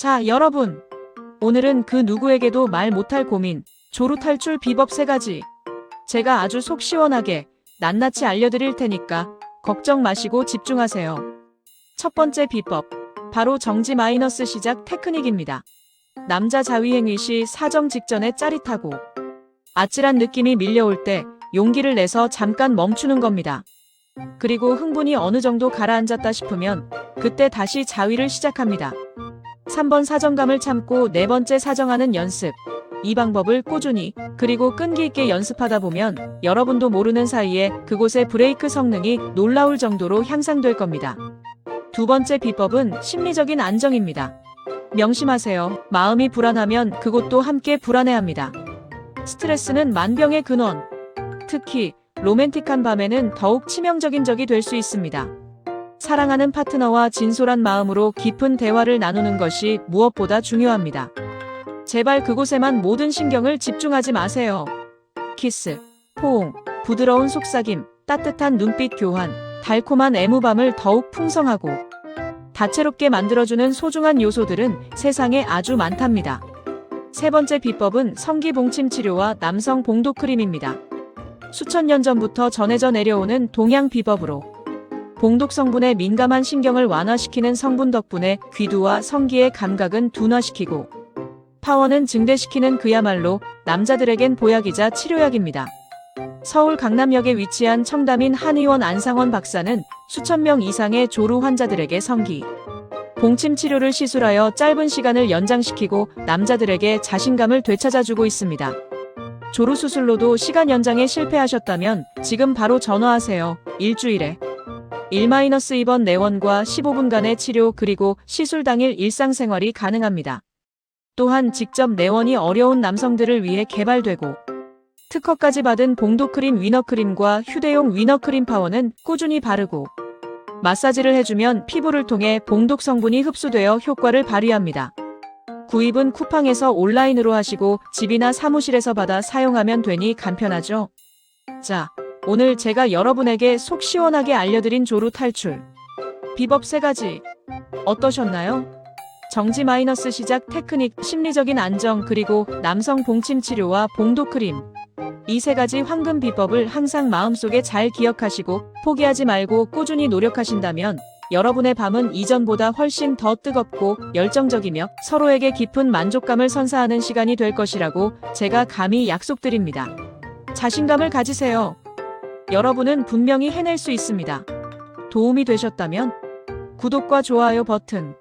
자, 여러분. 오늘은 그 누구에게도 말 못할 고민, 조루 탈출 비법 세가지 제가 아주 속 시원하게 낱낱이 알려드릴 테니까 걱정 마시고 집중하세요. 첫 번째 비법. 바로 정지 마이너스 시작 테크닉입니다. 남자 자위행위 시 사정 직전에 짜릿하고 아찔한 느낌이 밀려올 때 용기를 내서 잠깐 멈추는 겁니다. 그리고 흥분이 어느 정도 가라앉았다 싶으면 그때 다시 자위를 시작합니다. 3번 사정감을 참고 네 번째 사정하는 연습. 이 방법을 꾸준히 그리고 끈기 있게 연습하다 보면 여러분도 모르는 사이에 그곳의 브레이크 성능이 놀라울 정도로 향상될 겁니다. 두 번째 비법은 심리적인 안정입니다. 명심하세요. 마음이 불안하면 그곳도 함께 불안해합니다. 스트레스는 만병의 근원. 특히 로맨틱한 밤에는 더욱 치명적인 적이 될 수 있습니다. 사랑하는 파트너와 진솔한 마음으로 깊은 대화를 나누는 것이 무엇보다 중요합니다. 제발 그곳에만 모든 신경을 집중하지 마세요. 키스, 포옹, 부드러운 속삭임, 따뜻한 눈빛 교환, 달콤한 애무밤을 더욱 풍성하고 다채롭게 만들어주는 소중한 요소들은 세상에 아주 많답니다. 세 번째 비법은 성기봉침 치료와 남성 봉도 크림입니다. 수천 년 전부터 전해져 내려오는 동양 비법으로 봉독 성분에 민감한 신경을 완화시키는 성분 덕분에 귀두와 성기의 감각은 둔화시키고 파워는 증대시키는 그야말로 남자들에겐 보약이자 치료약입니다. 서울 강남역에 위치한 청담인 한의원 안상원 박사는 수천 명 이상의 조루 환자들에게 성기, 봉침 치료를 시술하여 짧은 시간을 연장시키고 남자들에게 자신감을 되찾아주고 있습니다. 조루 수술로도 시간 연장에 실패하셨다면 지금 바로 전화하세요. 일주일에 1-2번 내원과 15분간의 치료 그리고 시술 당일 일상생활이 가능합니다. 또한 직접 내원이 어려운 남성들을 위해 개발되고 특허까지 받은 봉도크림 위너크림과 휴대용 위너크림 파워는 꾸준히 바르고 마사지를 해주면 피부를 통해 봉독 성분이 흡수되어 효과를 발휘합니다. 구입은 쿠팡에서 온라인으로 하시고 집이나 사무실에서 받아 사용하면 되니 간편하죠. 자, 오늘 제가 여러분에게 속 시원하게 알려드린 조루 탈출. 비법 세가지 어떠셨나요? 정지 마이너스 시작 테크닉, 심리적인 안정, 그리고 남성 봉침 치료와 봉도 크림. 이 세 가지 황금 비법을 항상 마음속에 잘 기억하시고 포기하지 말고 꾸준히 노력하신다면 여러분의 밤은 이전보다 훨씬 더 뜨겁고 열정적이며 서로에게 깊은 만족감을 선사하는 시간이 될 것이라고 제가 감히 약속드립니다. 자신감을 가지세요. 여러분은 분명히 해낼 수 있습니다. 도움이 되셨다면 구독과 좋아요 버튼